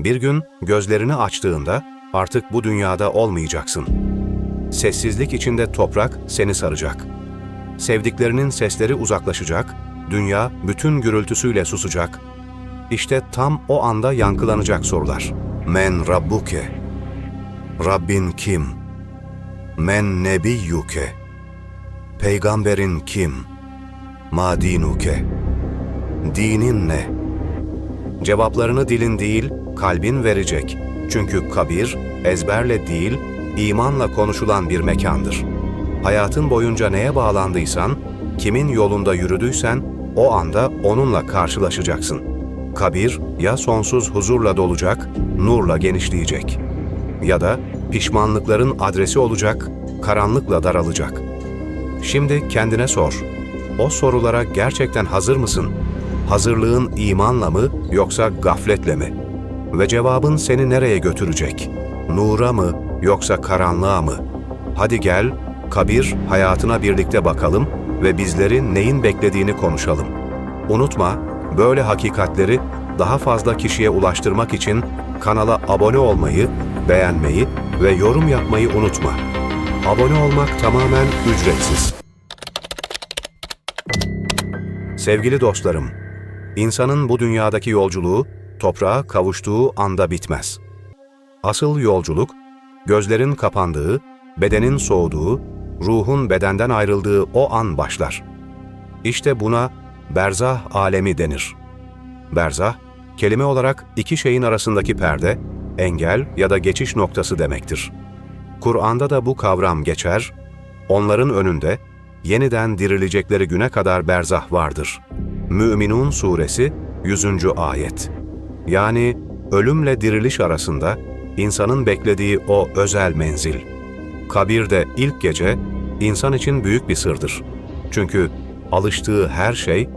Bir gün gözlerini açtığında artık bu dünyada olmayacaksın. Sessizlik içinde toprak seni saracak. Sevdiklerinin sesleri uzaklaşacak, dünya bütün gürültüsüyle susacak. İşte tam o anda yankılanacak sorular. Men Rabbuke? Rabbin kim? Men Nebiyyuke? Peygamberin kim? Ma dinuke? Dinin ne? Cevaplarını dilin değil, kalbin verecek. Çünkü kabir, ezberle değil, imanla konuşulan bir mekandır. Hayatın boyunca neye bağlandıysan, kimin yolunda yürüdüysen, o anda onunla karşılaşacaksın. Kabir, ya sonsuz huzurla dolacak, nurla genişleyecek. Ya da pişmanlıkların adresi olacak, karanlıkla daralacak. Şimdi kendine sor. O sorulara gerçekten hazır mısın? Hazırlığın imanla mı yoksa gafletle mi? Ve cevabın seni nereye götürecek? Nura mı yoksa karanlığa mı? Hadi gel, kabir hayatına birlikte bakalım ve bizleri neyin beklediğini konuşalım. Unutma, böyle hakikatleri daha fazla kişiye ulaştırmak için kanala abone olmayı, beğenmeyi ve yorum yapmayı unutma. Abone olmak tamamen ücretsiz. Sevgili dostlarım, insanın bu dünyadaki yolculuğu toprağa kavuştuğu anda bitmez. Asıl yolculuk, gözlerin kapandığı, bedenin soğuduğu, ruhun bedenden ayrıldığı o an başlar. İşte buna berzah alemi denir. Berzah, kelime olarak iki şeyin arasındaki perde, engel ya da geçiş noktası demektir. Kur'an'da da bu kavram geçer, onların önünde yeniden dirilecekleri güne kadar berzah vardır. Mü'minun suresi 100. ayet. Yani ölümle diriliş arasında insanın beklediği o özel menzil. Kabirde ilk gece insan için büyük bir sırdır. Çünkü alıştığı her şey,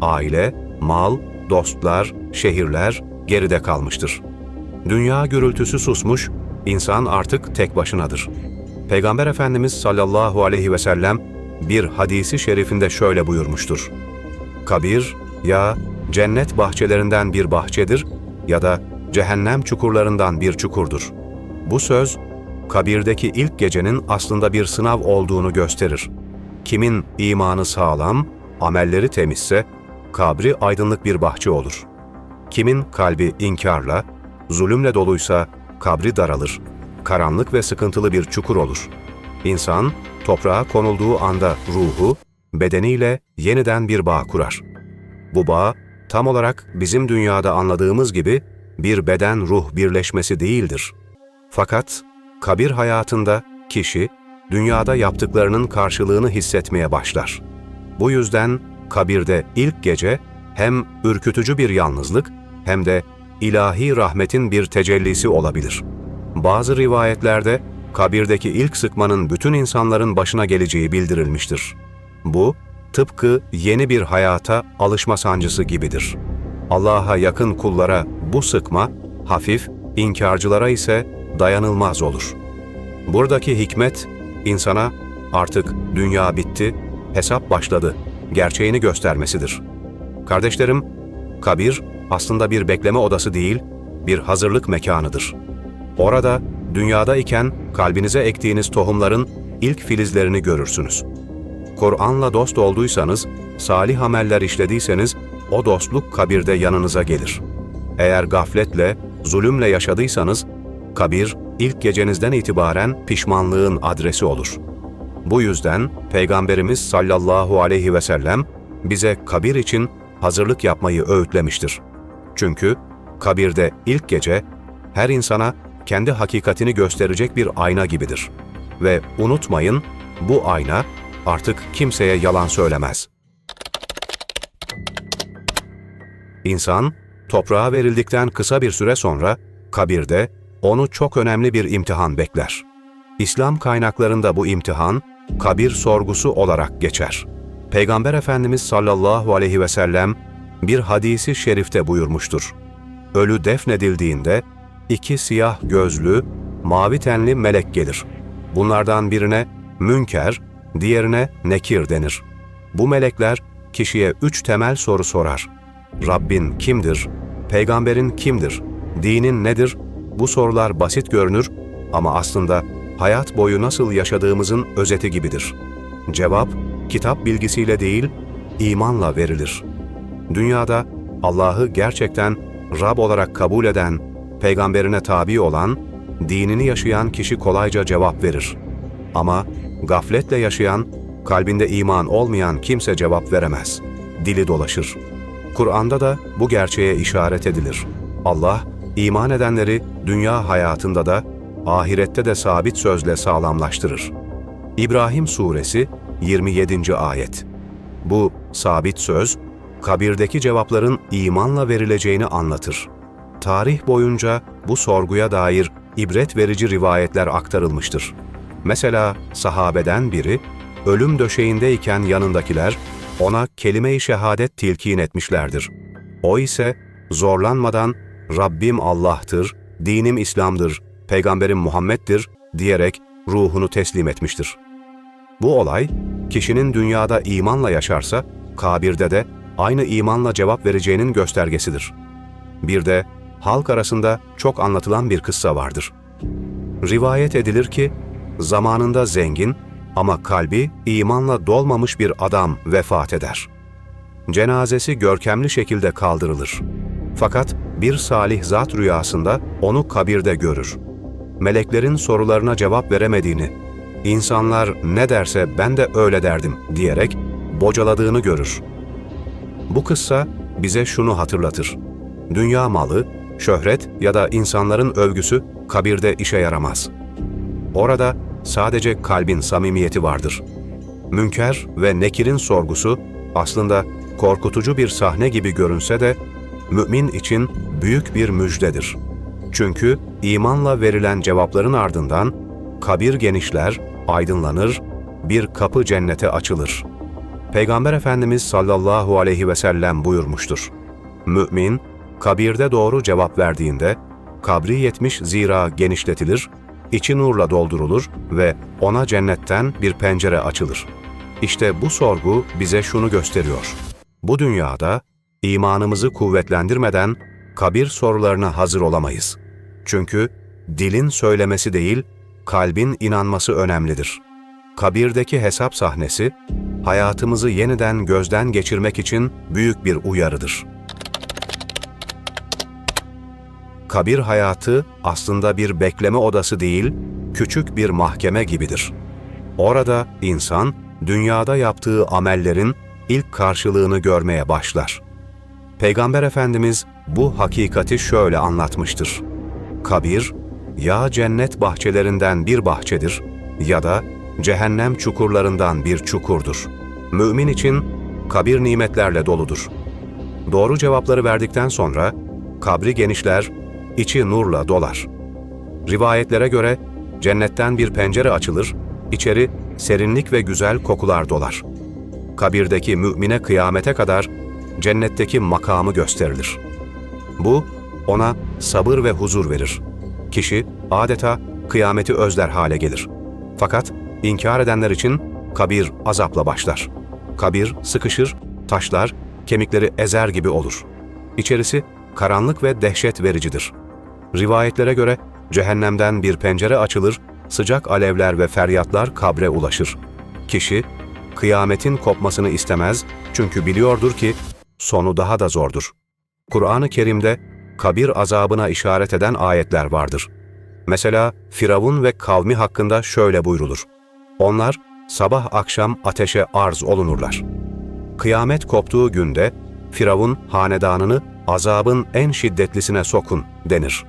aile, mal, dostlar, şehirler geride kalmıştır. Dünya gürültüsü susmuş, insan artık tek başınadır. Peygamber Efendimiz sallallahu aleyhi ve sellem bir hadisi şerifinde şöyle buyurmuştur. Kabir ya cennet bahçelerinden bir bahçedir ya da cehennem çukurlarından bir çukurdur. Bu söz, kabirdeki ilk gecenin aslında bir sınav olduğunu gösterir. Kimin imanı sağlam, amelleri temizse, kabri aydınlık bir bahçe olur. Kimin kalbi inkarla, zulümle doluysa kabri daralır, karanlık ve sıkıntılı bir çukur olur. İnsan, toprağa konulduğu anda ruhu, bedeniyle yeniden bir bağ kurar. Bu bağ, tam olarak bizim dünyada anladığımız gibi bir beden-ruh birleşmesi değildir. Fakat kabir hayatında kişi, dünyada yaptıklarının karşılığını hissetmeye başlar. Bu yüzden kabirde ilk gece hem ürkütücü bir yalnızlık hem de ilahi rahmetin bir tecellisi olabilir. Bazı rivayetlerde kabirdeki ilk sıkmanın bütün insanların başına geleceği bildirilmiştir. Bu, tıpkı yeni bir hayata alışma sancısı gibidir. Allah'a yakın kullara bu sıkma, hafif, inkarcılara ise dayanılmaz olur. Buradaki hikmet, insana artık dünya bitti, hesap başladı, gerçeğini göstermesidir. Kardeşlerim, kabir aslında bir bekleme odası değil, bir hazırlık mekanıdır. Orada dünyada iken kalbinize ektiğiniz tohumların ilk filizlerini görürsünüz. Kur'an'la dost olduysanız, salih ameller işlediyseniz o dostluk kabirde yanınıza gelir. Eğer gafletle, zulümle yaşadıysanız, kabir ilk gecenizden itibaren pişmanlığın adresi olur. Bu yüzden Peygamberimiz sallallahu aleyhi ve sellem bize kabir için hazırlık yapmayı öğütlemiştir. Çünkü kabirde ilk gece her insana kendi hakikatini gösterecek bir ayna gibidir. Ve unutmayın, bu ayna artık kimseye yalan söylemez. İnsan, toprağa verildikten kısa bir süre sonra kabirde onu çok önemli bir imtihan bekler. İslam kaynaklarında bu imtihan, kabir sorgusu olarak geçer. Peygamber Efendimiz sallallahu aleyhi ve sellem bir hadisi şerifte buyurmuştur. Ölü defnedildiğinde iki siyah gözlü, mavi tenli melek gelir. Bunlardan birine münker, diğerine nekir denir. Bu melekler kişiye üç temel soru sorar. Rabbin kimdir? Peygamberin kimdir? Dinin nedir? Bu sorular basit görünür ama aslında hayat boyu nasıl yaşadığımızın özeti gibidir. Cevap, kitap bilgisiyle değil, imanla verilir. Dünyada Allah'ı gerçekten Rab olarak kabul eden, peygamberine tabi olan, dinini yaşayan kişi kolayca cevap verir. Ama gafletle yaşayan, kalbinde iman olmayan kimse cevap veremez. Dili dolaşır. Kur'an'da da bu gerçeğe işaret edilir. Allah, iman edenleri dünya hayatında da, ahirette de sabit sözle sağlamlaştırır. İbrahim Suresi 27. Ayet Bu sabit söz, kabirdeki cevapların imanla verileceğini anlatır. Tarih boyunca bu sorguya dair ibret verici rivayetler aktarılmıştır. Mesela sahabeden biri, ölüm döşeğindeyken yanındakiler ona kelime-i şehadet tilkin etmişlerdir. O ise zorlanmadan Rabbim Allah'tır, dinim İslam'dır, peygamberim Muhammed'dir diyerek ruhunu teslim etmiştir. Bu olay, kişinin dünyada imanla yaşarsa, kabirde de aynı imanla cevap vereceğinin göstergesidir. Bir de halk arasında çok anlatılan bir kıssa vardır. Rivayet edilir ki, zamanında zengin ama kalbi imanla dolmamış bir adam vefat eder. Cenazesi görkemli şekilde kaldırılır. Fakat bir salih zat rüyasında onu kabirde görür. Meleklerin sorularına cevap veremediğini, insanlar ne derse ben de öyle derdim diyerek bocaladığını görür. Bu kıssa bize şunu hatırlatır. Dünya malı, şöhret ya da insanların övgüsü kabirde işe yaramaz. Orada sadece kalbin samimiyeti vardır. Münker ve Nekir'in sorgusu aslında korkutucu bir sahne gibi görünse de mümin için büyük bir müjdedir. Çünkü imanla verilen cevapların ardından kabir genişler, aydınlanır, bir kapı cennete açılır. Peygamber Efendimiz sallallahu aleyhi ve sellem buyurmuştur. Mümin, kabirde doğru cevap verdiğinde, kabri yetmiş zira genişletilir, içi nurla doldurulur ve ona cennetten bir pencere açılır. İşte bu sorgu bize şunu gösteriyor. Bu dünyada imanımızı kuvvetlendirmeden kabir sorularına hazır olamayız. Çünkü dilin söylemesi değil, kalbin inanması önemlidir. Kabirdeki hesap sahnesi, hayatımızı yeniden gözden geçirmek için büyük bir uyarıdır. Kabir hayatı aslında bir bekleme odası değil, küçük bir mahkeme gibidir. Orada insan, dünyada yaptığı amellerin ilk karşılığını görmeye başlar. Peygamber Efendimiz bu hakikati şöyle anlatmıştır. Kabir, ya cennet bahçelerinden bir bahçedir ya da cehennem çukurlarından bir çukurdur. Mümin için kabir nimetlerle doludur. Doğru cevapları verdikten sonra kabri genişler, içi nurla dolar. Rivayetlere göre cennetten bir pencere açılır, içeri serinlik ve güzel kokular dolar. Kabirdeki mümine kıyamete kadar cennetteki makamı gösterilir. Bu ona sabır ve huzur verir. Kişi adeta kıyameti özler hale gelir. Fakat inkar edenler için kabir azapla başlar. Kabir sıkışır, taşlar, kemikleri ezer gibi olur. İçerisi karanlık ve dehşet vericidir. Rivayetlere göre cehennemden bir pencere açılır, sıcak alevler ve feryatlar kabre ulaşır. Kişi kıyametin kopmasını istemez çünkü biliyordur ki sonu daha da zordur. Kur'an-ı Kerim'de kabir azabına işaret eden ayetler vardır. Mesela Firavun ve kavmi hakkında şöyle buyrulur. Onlar sabah akşam ateşe arz olunurlar. Kıyamet koptuğu günde Firavun hanedanını azabın en şiddetlisine sokun denir.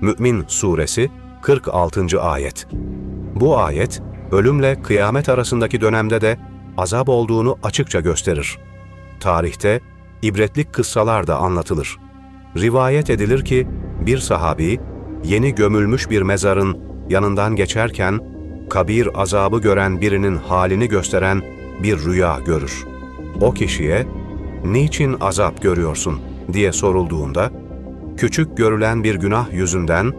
Mü'min Suresi 46. Ayet Bu ayet, ölümle kıyamet arasındaki dönemde de azap olduğunu açıkça gösterir. Tarihte ibretlik kıssalar da anlatılır. Rivayet edilir ki bir sahabi yeni gömülmüş bir mezarın yanından geçerken kabir azabı gören birinin halini gösteren bir rüya görür. O kişiye "Niçin azap görüyorsun?" diye sorulduğunda küçük görülen bir günah yüzünden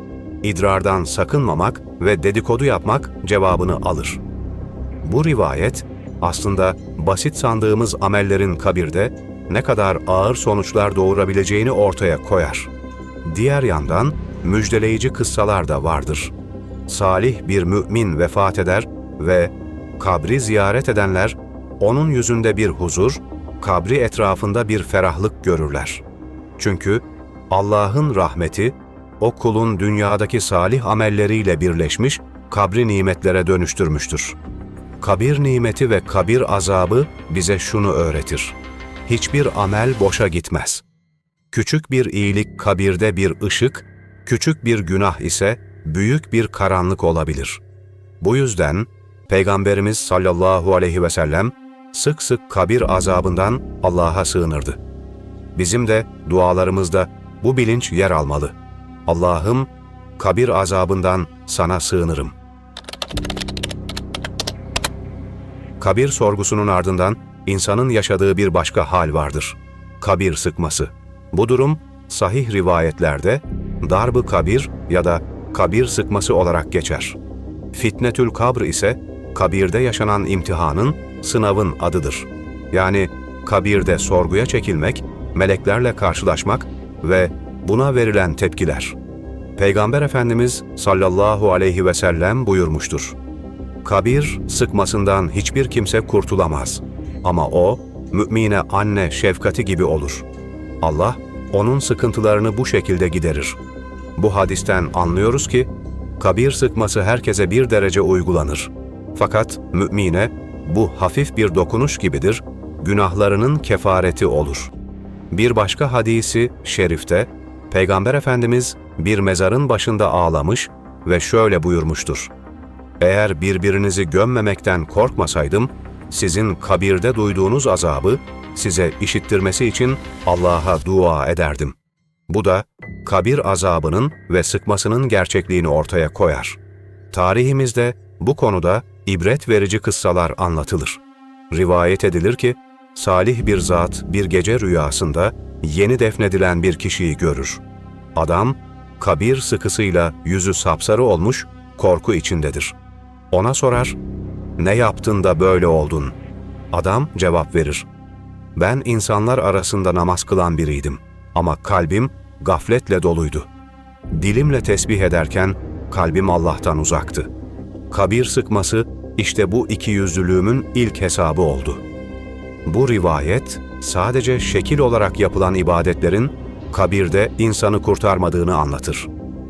idrardan sakınmamak ve dedikodu yapmak cevabını alır. Bu rivayet aslında basit sandığımız amellerin kabirde ne kadar ağır sonuçlar doğurabileceğini ortaya koyar. Diğer yandan müjdeleyici kıssalar da vardır. Salih bir mümin vefat eder ve kabri ziyaret edenler onun yüzünde bir huzur, kabri etrafında bir ferahlık görürler. Çünkü Allah'ın rahmeti o kulun dünyadaki salih amelleriyle birleşmiş kabri nimetlere dönüştürmüştür. Kabir nimeti ve kabir azabı bize şunu öğretir. Hiçbir amel boşa gitmez. Küçük bir iyilik kabirde bir ışık, küçük bir günah ise büyük bir karanlık olabilir. Bu yüzden Peygamberimiz sallallahu aleyhi ve sellem sık sık kabir azabından Allah'a sığınırdı. Bizim de dualarımızda bu bilinç yer almalı. Allah'ım kabir azabından sana sığınırım. Kabir sorgusunun ardından insanın yaşadığı bir başka hal vardır. Kabir sıkması. Bu durum sahih rivayetlerde darbı kabir ya da kabir sıkması olarak geçer. Fitnetül kabr ise kabirde yaşanan imtihanın, sınavın adıdır. Yani kabirde sorguya çekilmek, meleklerle karşılaşmak ve buna verilen tepkiler. Peygamber Efendimiz sallallahu aleyhi ve sellem buyurmuştur. Kabir sıkmasından hiçbir kimse kurtulamaz. Ama o, mümine anne şefkati gibi olur. Allah, onun sıkıntılarını bu şekilde giderir. Bu hadisten anlıyoruz ki, kabir sıkması herkese bir derece uygulanır. Fakat mümine bu hafif bir dokunuş gibidir, günahlarının kefareti olur. Bir başka hadisi şerifte, Peygamber Efendimiz bir mezarın başında ağlamış ve şöyle buyurmuştur. Eğer birbirinizi gömmemekten korkmasaydım, sizin kabirde duyduğunuz azabı size işittirmesi için Allah'a dua ederdim. Bu da kabir azabının ve sıkmasının gerçekliğini ortaya koyar. Tarihimizde bu konuda ibret verici kıssalar anlatılır. Rivayet edilir ki, salih bir zat bir gece rüyasında yeni defnedilen bir kişiyi görür. Adam, kabir sıkısıyla yüzü sapsarı olmuş, korku içindedir. Ona sorar, ne yaptın da böyle oldun? Adam cevap verir, ben insanlar arasında namaz kılan biriydim ama kalbim gafletle doluydu. Dilimle tesbih ederken kalbim Allah'tan uzaktı. Kabir sıkması işte bu iki yüzlülüğümün ilk hesabı oldu. Bu rivayet sadece şekil olarak yapılan ibadetlerin kabirde insanı kurtarmadığını anlatır.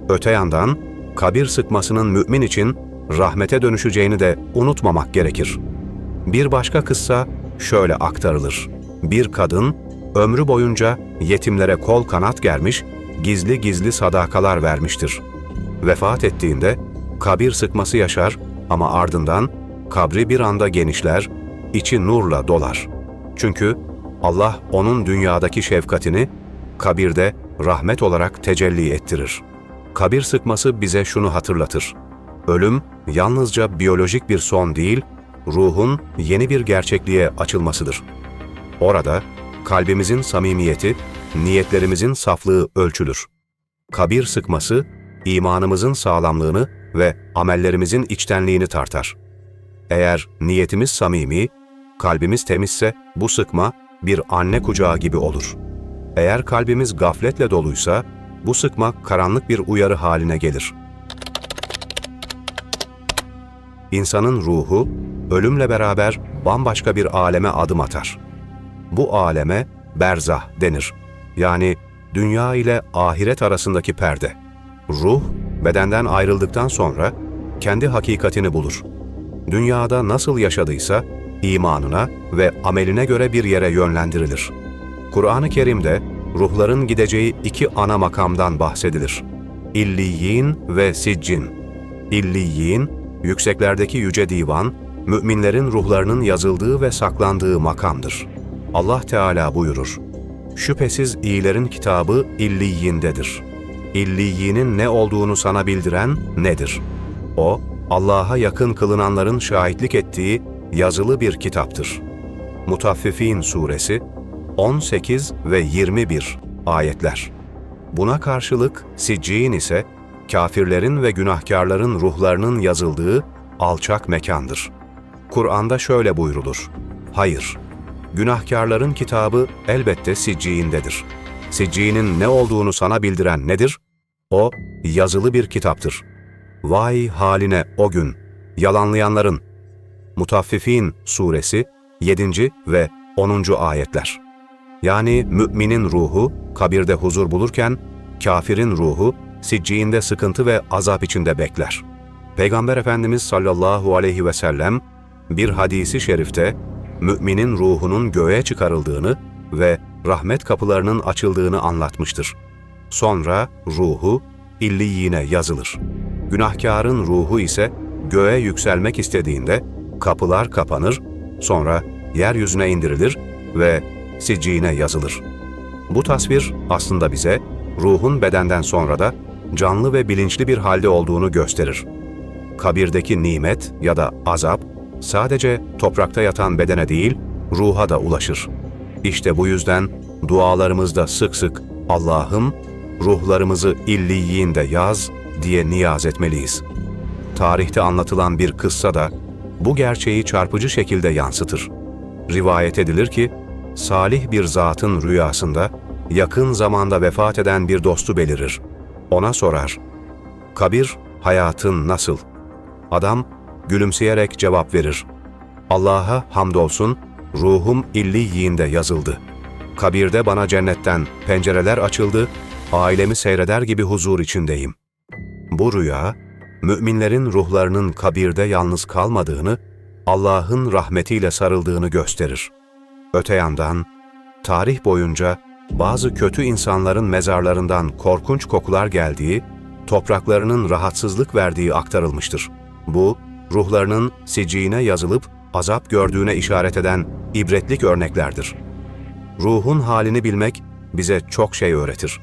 Öte yandan kabir sıkmasının mümin için rahmete dönüşeceğini de unutmamak gerekir. Bir başka kıssa şöyle aktarılır. Bir kadın ömrü boyunca yetimlere kol kanat germiş, gizli gizli sadakalar vermiştir. Vefat ettiğinde kabir sıkması yaşar ama ardından kabri bir anda genişler, içi nurla dolar. Çünkü Allah onun dünyadaki şefkatini kabirde rahmet olarak tecelli ettirir. Kabir sıkması bize şunu hatırlatır. Ölüm yalnızca biyolojik bir son değil, ruhun yeni bir gerçekliğe açılmasıdır. Orada kalbimizin samimiyeti, niyetlerimizin saflığı ölçülür. Kabir sıkması, imanımızın sağlamlığını ve amellerimizin içtenliğini tartar. Eğer niyetimiz samimi, kalbimiz temizse bu sıkma bir anne kucağı gibi olur. Eğer kalbimiz gafletle doluysa bu sıkma karanlık bir uyarı haline gelir. İnsanın ruhu ölümle beraber bambaşka bir aleme adım atar. Bu aleme berzah denir. Yani dünya ile ahiret arasındaki perde. Ruh bedenden ayrıldıktan sonra kendi hakikatini bulur. Dünyada nasıl yaşadıysa imanına ve ameline göre bir yere yönlendirilir. Kur'an-ı Kerim'de ruhların gideceği iki ana makamdan bahsedilir. İlliyin ve Siccin. İlliyin, yükseklerdeki yüce divan, müminlerin ruhlarının yazıldığı ve saklandığı makamdır. Allah Teala buyurur, Şüphesiz iyilerin kitabı illiyindedir. İlliyinin ne olduğunu sana bildiren nedir? O, Allah'a yakın kılınanların şahitlik ettiği yazılı bir kitaptır. Mutaffifin Suresi 18 ve 21 ayetler. Buna karşılık Siccin ise kafirlerin ve günahkarların ruhlarının yazıldığı alçak mekandır. Kur'an'da şöyle buyrulur. Hayır, günahkarların kitabı elbette Sicci'indedir. Sicciğinin ne olduğunu sana bildiren nedir? O, yazılı bir kitaptır. Vay haline o gün, yalanlayanların. Mutaffifin suresi 7. ve 10. ayetler. Yani müminin ruhu kabirde huzur bulurken, kafirin ruhu sicciğinde sıkıntı ve azap içinde bekler. Peygamber Efendimiz sallallahu aleyhi ve sellem bir hadisi şerifte müminin ruhunun göğe çıkarıldığını ve rahmet kapılarının açıldığını anlatmıştır. Sonra ruhu illiyine yazılır. Günahkarın ruhu ise göğe yükselmek istediğinde kapılar kapanır, sonra yeryüzüne indirilir ve sicciğine yazılır. Bu tasvir aslında bize ruhun bedenden sonra da canlı ve bilinçli bir halde olduğunu gösterir. Kabirdeki nimet ya da azap sadece toprakta yatan bedene değil, ruha da ulaşır. İşte bu yüzden dualarımızda sık sık Allah'ım ruhlarımızı illiyinde yaz diye niyaz etmeliyiz. Tarihte anlatılan bir kıssa da bu gerçeği çarpıcı şekilde yansıtır. Rivayet edilir ki salih bir zatın rüyasında yakın zamanda vefat eden bir dostu belirir. Ona sorar. Kabir, hayatın nasıl? Adam gülümseyerek cevap verir. Allah'a hamdolsun, ruhum illiyinde yazıldı. Kabirde bana cennetten pencereler açıldı, ailemi seyreder gibi huzur içindeyim. Bu rüya, müminlerin ruhlarının kabirde yalnız kalmadığını, Allah'ın rahmetiyle sarıldığını gösterir. Öte yandan, tarih boyunca bazı kötü insanların mezarlarından korkunç kokular geldiği, topraklarının rahatsızlık verdiği aktarılmıştır. Bu, ruhlarının siciğine yazılıp azap gördüğüne işaret eden ibretlik örneklerdir. Ruhun halini bilmek bize çok şey öğretir.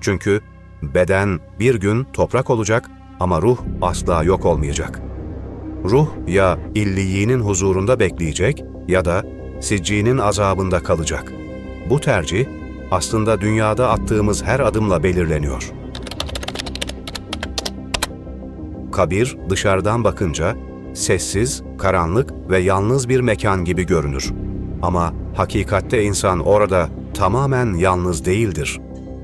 Çünkü beden bir gün toprak olacak ama ruh asla yok olmayacak. Ruh ya illiyinin huzurunda bekleyecek ya da siccinin azabında kalacak. Bu tercih aslında dünyada attığımız her adımla belirleniyor. Kabir dışarıdan bakınca sessiz, karanlık ve yalnız bir mekan gibi görünür. Ama hakikatte insan orada tamamen yalnız değildir.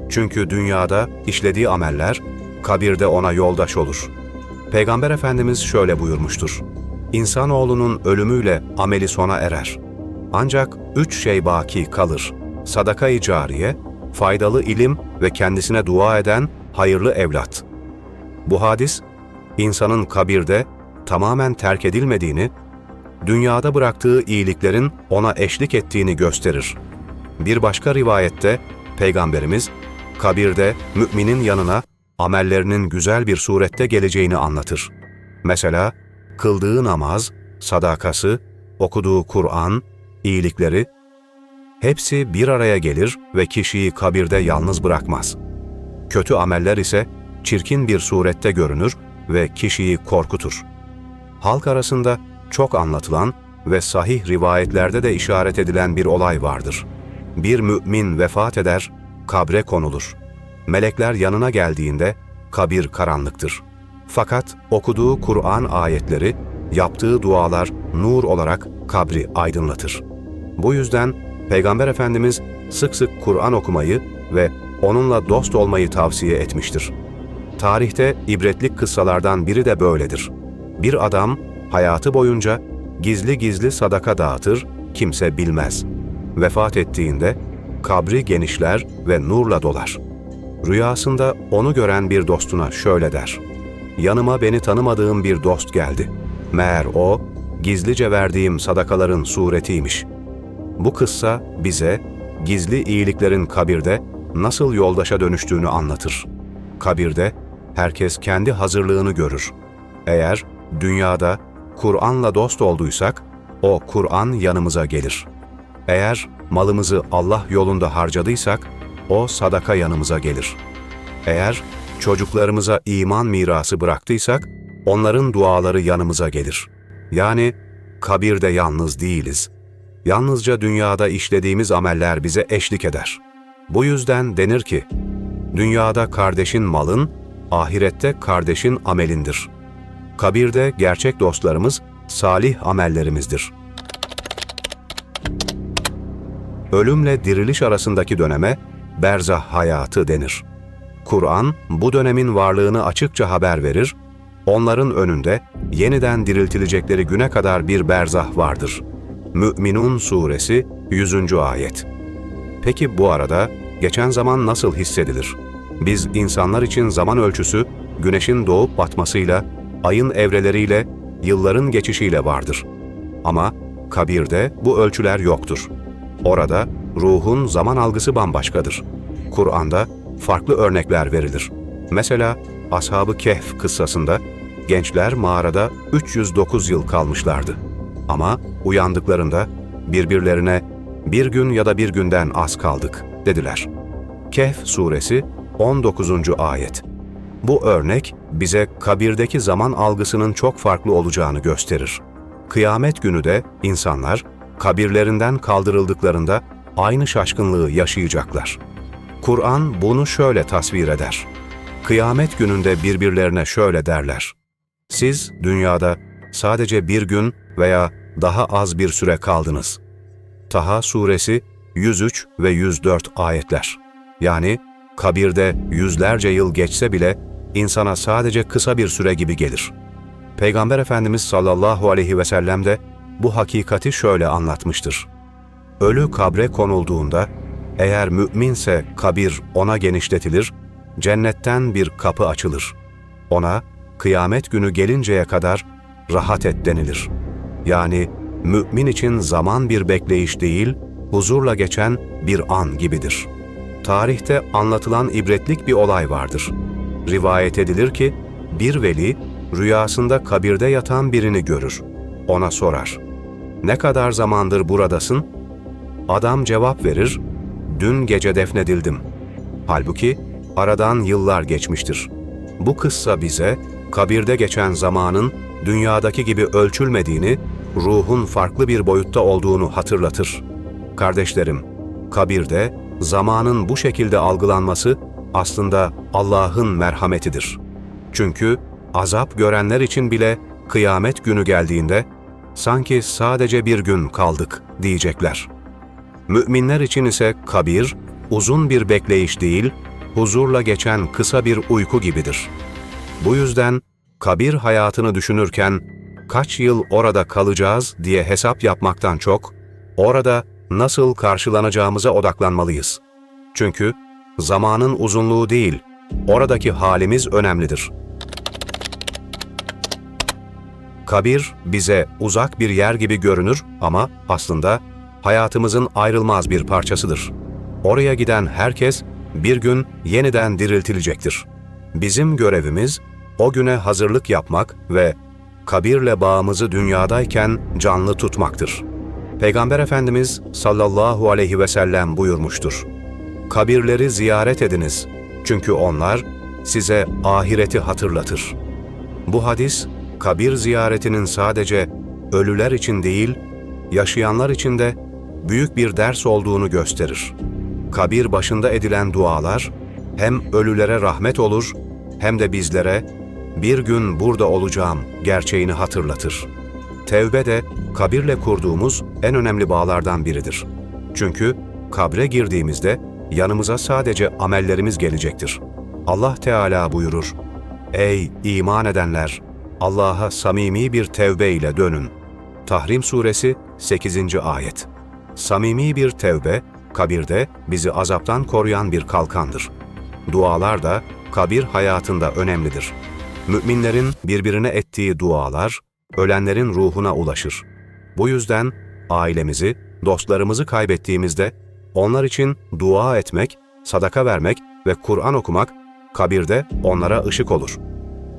Çünkü dünyada işlediği ameller kabirde ona yoldaş olur. Peygamber Efendimiz şöyle buyurmuştur. İnsanoğlunun ölümüyle ameli sona erer. Ancak üç şey baki kalır. Sadaka-i cariye, faydalı ilim ve kendisine dua eden hayırlı evlat. Bu hadis, insanın kabirde tamamen terk edilmediğini, dünyada bıraktığı iyiliklerin ona eşlik ettiğini gösterir. Bir başka rivayette Peygamberimiz, kabirde müminin yanına amellerinin güzel bir surette geleceğini anlatır. Mesela kıldığı namaz, sadakası, okuduğu Kur'an, iyilikleri, hepsi bir araya gelir ve kişiyi kabirde yalnız bırakmaz. Kötü ameller ise çirkin bir surette görünür ve kişiyi korkutur. Halk arasında çok anlatılan ve sahih rivayetlerde de işaret edilen bir olay vardır. Bir mümin vefat eder, kabre konulur. Melekler yanına geldiğinde kabir karanlıktır. Fakat okuduğu Kur'an ayetleri, yaptığı dualar nur olarak kabri aydınlatır. Bu yüzden Peygamber Efendimiz sık sık Kur'an okumayı ve onunla dost olmayı tavsiye etmiştir. Tarihte ibretlik kıssalardan biri de böyledir. Bir adam hayatı boyunca gizli gizli sadaka dağıtır, kimse bilmez. Vefat ettiğinde kabri genişler ve nurla dolar. Rüyasında onu gören bir dostuna şöyle der. Yanıma beni tanımadığım bir dost geldi. Meğer o, gizlice verdiğim sadakaların suretiymiş. Bu kıssa bize gizli iyiliklerin kabirde nasıl yoldaşa dönüştüğünü anlatır. Kabirde herkes kendi hazırlığını görür. Eğer dünyada Kur'an'la dost olduysak, o Kur'an yanımıza gelir. Eğer malımızı Allah yolunda harcadıysak, o sadaka yanımıza gelir. Eğer çocuklarımıza iman mirası bıraktıysak, onların duaları yanımıza gelir. Yani kabirde yalnız değiliz. Yalnızca dünyada işlediğimiz ameller bize eşlik eder. Bu yüzden denir ki, dünyada kardeşin malın, ahirette kardeşin amelindir. Kabirde gerçek dostlarımız salih amellerimizdir. Ölümle diriliş arasındaki döneme berzah hayatı denir. Kur'an bu dönemin varlığını açıkça haber verir, onların önünde yeniden diriltilecekleri güne kadar bir berzah vardır. Mü'minun Suresi 100. Ayet Peki bu arada geçen zaman nasıl hissedilir? Biz insanlar için zaman ölçüsü güneşin doğup batmasıyla, ayın evreleriyle, yılların geçişiyle vardır. Ama kabirde bu ölçüler yoktur. Orada ruhun zaman algısı bambaşkadır. Kur'an'da farklı örnekler verilir. Mesela Ashab-ı Kehf kıssasında gençler mağarada 309 yıl kalmışlardı. Ama uyandıklarında birbirlerine bir gün ya da bir günden az kaldık dediler. Kehf suresi 19. ayet. Bu örnek bize kabirdeki zaman algısının çok farklı olacağını gösterir. Kıyamet günü de insanlar kabirlerinden kaldırıldıklarında aynı şaşkınlığı yaşayacaklar. Kur'an bunu şöyle tasvir eder. Kıyamet gününde birbirlerine şöyle derler. Siz dünyada sadece bir gün veya daha az bir süre kaldınız. Taha suresi 103 ve 104 ayetler. Yani kabirde yüzlerce yıl geçse bile insana sadece kısa bir süre gibi gelir. Peygamber Efendimiz sallallahu aleyhi ve sellem de bu hakikati şöyle anlatmıştır. Ölü kabre konulduğunda eğer müminse kabir ona genişletilir, cennetten bir kapı açılır. Ona kıyamet günü gelinceye kadar rahat et denilir. Yani mümin için zaman bir bekleyiş değil, huzurla geçen bir an gibidir. Tarihte anlatılan ibretlik bir olay vardır. Rivayet edilir ki bir veli rüyasında kabirde yatan birini görür. Ona sorar. Ne kadar zamandır buradasın? Adam cevap verir. Dün gece defnedildim. Halbuki aradan yıllar geçmiştir. Bu kıssa bize kabirde geçen zamanın dünyadaki gibi ölçülmediğini, ruhun farklı bir boyutta olduğunu hatırlatır. Kardeşlerim, kabirde zamanın bu şekilde algılanması aslında Allah'ın merhametidir. Çünkü azap görenler için bile kıyamet günü geldiğinde sanki sadece bir gün kaldık diyecekler. Müminler için ise kabir uzun bir bekleyiş değil, huzurla geçen kısa bir uyku gibidir. Bu yüzden kabir hayatını düşünürken kaç yıl orada kalacağız diye hesap yapmaktan çok, orada nasıl karşılanacağımıza odaklanmalıyız. Çünkü zamanın uzunluğu değil, oradaki halimiz önemlidir. Kabir bize uzak bir yer gibi görünür ama aslında hayatımızın ayrılmaz bir parçasıdır. Oraya giden herkes bir gün yeniden diriltilecektir. Bizim görevimiz o güne hazırlık yapmak ve kabirle bağımızı dünyadayken canlı tutmaktır. Peygamber Efendimiz sallallahu aleyhi ve sellem buyurmuştur. Kabirleri ziyaret ediniz çünkü onlar size ahireti hatırlatır. Bu hadis, kabir ziyaretinin sadece ölüler için değil, yaşayanlar için de büyük bir ders olduğunu gösterir. Kabir başında edilen dualar hem ölülere rahmet olur hem de bizlere bir gün burada olacağım gerçeğini hatırlatır. Tevbe de kabirle kurduğumuz en önemli bağlardan biridir. Çünkü kabre girdiğimizde yanımıza sadece amellerimiz gelecektir. Allah Teala buyurur, Ey iman edenler! Allah'a samimi bir tevbe ile dönün. Tahrim Suresi 8. Ayet Samimi bir tevbe, kabirde bizi azaptan koruyan bir kalkandır. Dualar da kabir hayatında önemlidir. Müminlerin birbirine ettiği dualar, ölenlerin ruhuna ulaşır. Bu yüzden ailemizi, dostlarımızı kaybettiğimizde onlar için dua etmek, sadaka vermek ve Kur'an okumak kabirde onlara ışık olur.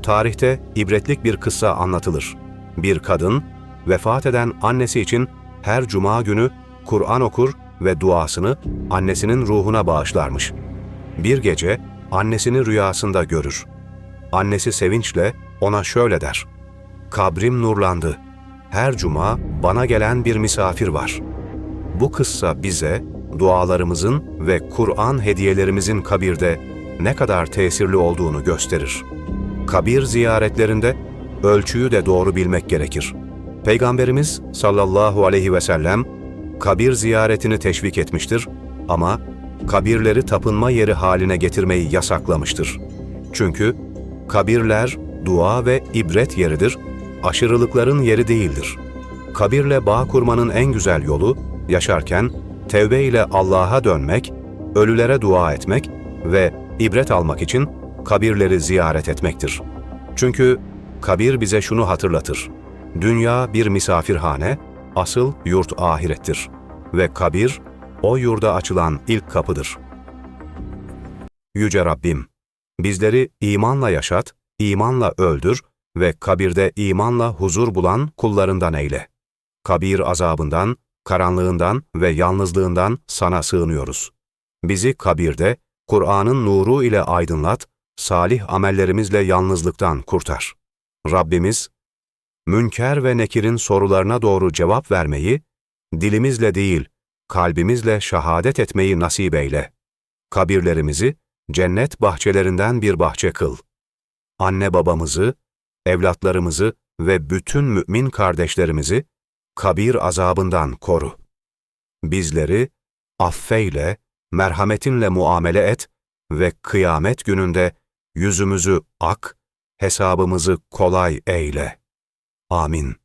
Tarihte ibretlik bir kıssa anlatılır. Bir kadın vefat eden annesi için her cuma günü Kur'an okur ve duasını annesinin ruhuna bağışlarmış. Bir gece annesini rüyasında görür. Annesi sevinçle ona şöyle der. Kabrim nurlandı. Her cuma bana gelen bir misafir var. Bu kıssa bize dualarımızın ve Kur'an hediyelerimizin kabirde ne kadar tesirli olduğunu gösterir. Kabir ziyaretlerinde ölçüyü de doğru bilmek gerekir. Peygamberimiz sallallahu aleyhi ve sellem kabir ziyaretini teşvik etmiştir ama kabirleri tapınma yeri haline getirmeyi yasaklamıştır. Çünkü kabirler dua ve ibret yeridir, aşırılıkların yeri değildir. Kabirle bağ kurmanın en güzel yolu, yaşarken tevbe ile Allah'a dönmek, ölülere dua etmek ve ibret almak için kabirleri ziyaret etmektir. Çünkü kabir bize şunu hatırlatır. Dünya bir misafirhane, asıl yurt ahirettir. Ve kabir, o yurda açılan ilk kapıdır. Yüce Rabbim, bizleri imanla yaşat, imanla öldür ve kabirde imanla huzur bulan kullarından eyle. Kabir azabından, karanlığından ve yalnızlığından sana sığınıyoruz. Bizi kabirde, Kur'an'ın nuru ile aydınlat, salih amellerimizle yalnızlıktan kurtar. Rabbimiz, Münker ve Nekir'in sorularına doğru cevap vermeyi, dilimizle değil, kalbimizle şehadet etmeyi nasip eyle. Kabirlerimizi, cennet bahçelerinden bir bahçe kıl. Anne babamızı, evlatlarımızı ve bütün mümin kardeşlerimizi kabir azabından koru. Bizleri affeyle, merhametinle muamele et ve kıyamet gününde yüzümüzü ak, hesabımızı kolay eyle. Amin.